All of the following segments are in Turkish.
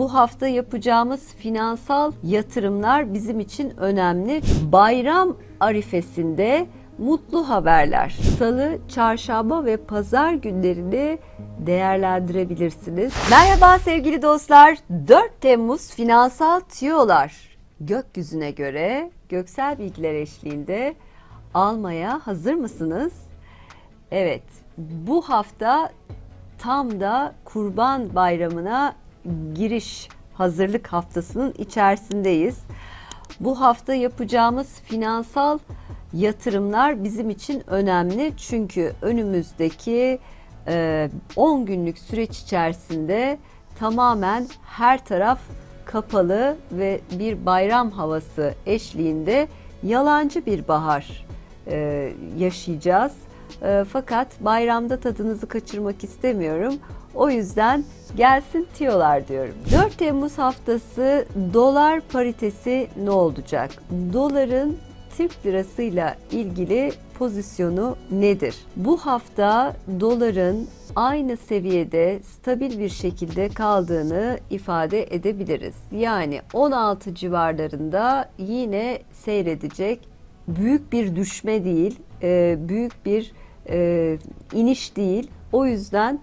Bu hafta yapacağımız finansal yatırımlar bizim için önemli. Bayram arifesinde mutlu haberler. Salı, çarşamba ve pazar günlerini değerlendirebilirsiniz. Merhaba sevgili dostlar. 4 Temmuz finansal tiyolar gökyüzüne göre göksel bilgiler eşliğinde almaya hazır mısınız? Evet, bu hafta tam da Kurban Bayramı'na giriş hazırlık haftasının içerisindeyiz. Bu hafta yapacağımız finansal yatırımlar bizim için önemli. Çünkü önümüzdeki e, 10 günlük süreç içerisinde tamamen her taraf kapalı ve bir bayram havası eşliğinde yalancı bir bahar e, yaşayacağız. E, fakat bayramda tadınızı kaçırmak istemiyorum. O yüzden gelsin tiyolar diyorum. 4 Temmuz haftası dolar paritesi ne olacak? Doların Türk lirasıyla ilgili pozisyonu nedir? Bu hafta doların aynı seviyede stabil bir şekilde kaldığını ifade edebiliriz. Yani 16 civarlarında yine seyredecek büyük bir düşme değil, e, büyük bir e, iniş değil. O yüzden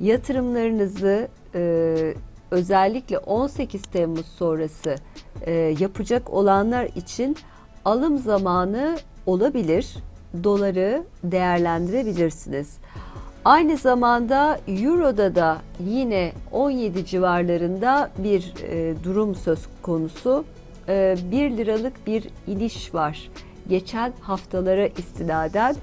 yatırımlarınızı e, özellikle 18 Temmuz sonrası e, yapacak olanlar için alım zamanı olabilir. Doları değerlendirebilirsiniz. Aynı zamanda Euro'da da yine 17 civarlarında bir e, durum söz konusu. E, 1 liralık bir iniş var. Geçen haftalara istinaden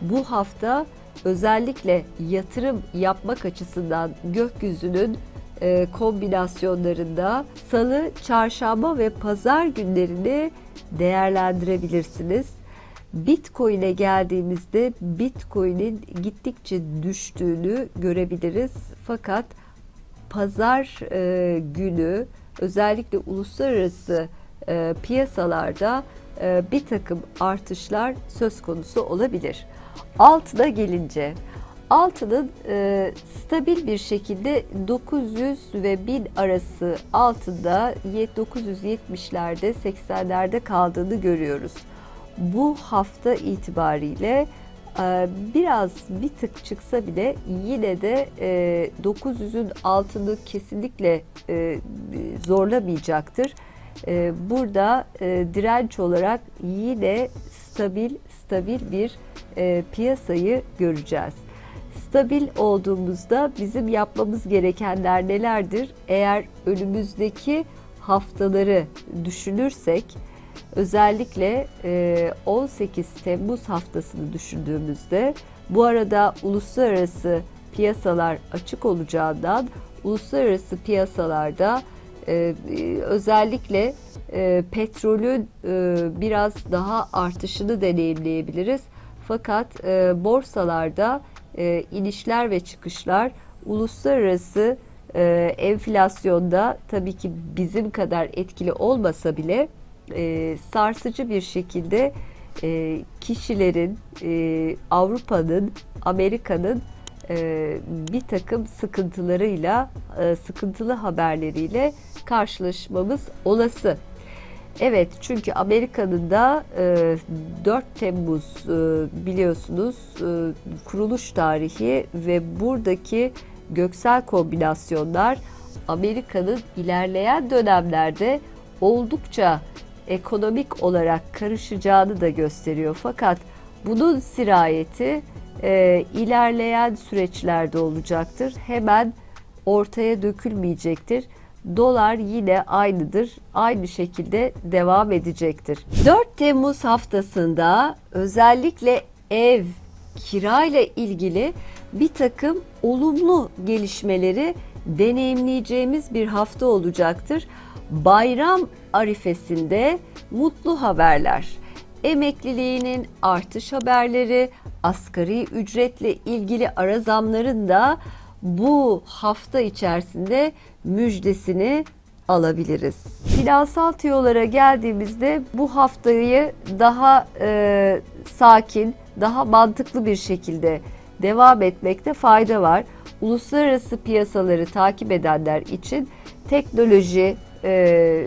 bu hafta özellikle yatırım yapmak açısından gökyüzünün e, kombinasyonlarında salı, çarşamba ve pazar günlerini değerlendirebilirsiniz. Bitcoin'e geldiğimizde Bitcoin'in gittikçe düştüğünü görebiliriz. Fakat pazar e, günü özellikle uluslararası e, piyasalarda e, bir takım artışlar söz konusu olabilir. Altına gelince altının e, stabil bir şekilde 900 ve 1000 arası altında 970'lerde 80'lerde kaldığını görüyoruz. Bu hafta itibariyle e, biraz bir tık çıksa bile yine de e, 900'ün altını kesinlikle e, zorlamayacaktır. E, burada e, direnç olarak yine stabil stabil bir e, piyasayı göreceğiz. Stabil olduğumuzda bizim yapmamız gerekenler nelerdir? Eğer önümüzdeki haftaları düşünürsek özellikle e, 18 Temmuz haftasını düşündüğümüzde bu arada uluslararası piyasalar açık olacağından uluslararası piyasalarda e, özellikle e, petrolün e, biraz daha artışını deneyimleyebiliriz. Fakat e, borsalarda e, inişler ve çıkışlar uluslararası e, enflasyonda tabii ki bizim kadar etkili olmasa bile e, sarsıcı bir şekilde e, kişilerin e, Avrupa'nın, Amerika'nın e, bir takım sıkıntılarıyla, e, sıkıntılı haberleriyle karşılaşmamız olası. Evet çünkü Amerika'nın da e, 4 Temmuz e, biliyorsunuz e, kuruluş tarihi ve buradaki göksel kombinasyonlar Amerika'nın ilerleyen dönemlerde oldukça ekonomik olarak karışacağını da gösteriyor. Fakat bunun sirayeti e, ilerleyen süreçlerde olacaktır. Hemen ortaya dökülmeyecektir. Dolar yine aynıdır. Aynı şekilde devam edecektir. 4 Temmuz haftasında özellikle ev, kira ile ilgili bir takım olumlu gelişmeleri deneyimleyeceğimiz bir hafta olacaktır. Bayram arifesinde mutlu haberler, emekliliğinin artış haberleri, asgari ücretle ilgili ara zamların da bu hafta içerisinde müjdesini alabiliriz. Finansal tiyolara geldiğimizde bu haftayı daha e, sakin, daha mantıklı bir şekilde devam etmekte fayda var. Uluslararası piyasaları takip edenler için teknoloji, e,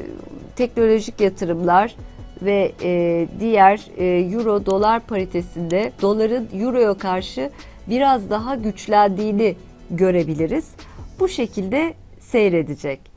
teknolojik yatırımlar ve e, diğer e, euro dolar paritesinde doların euroya karşı biraz daha güçlendiğini görebiliriz. Bu şekilde seyredecek.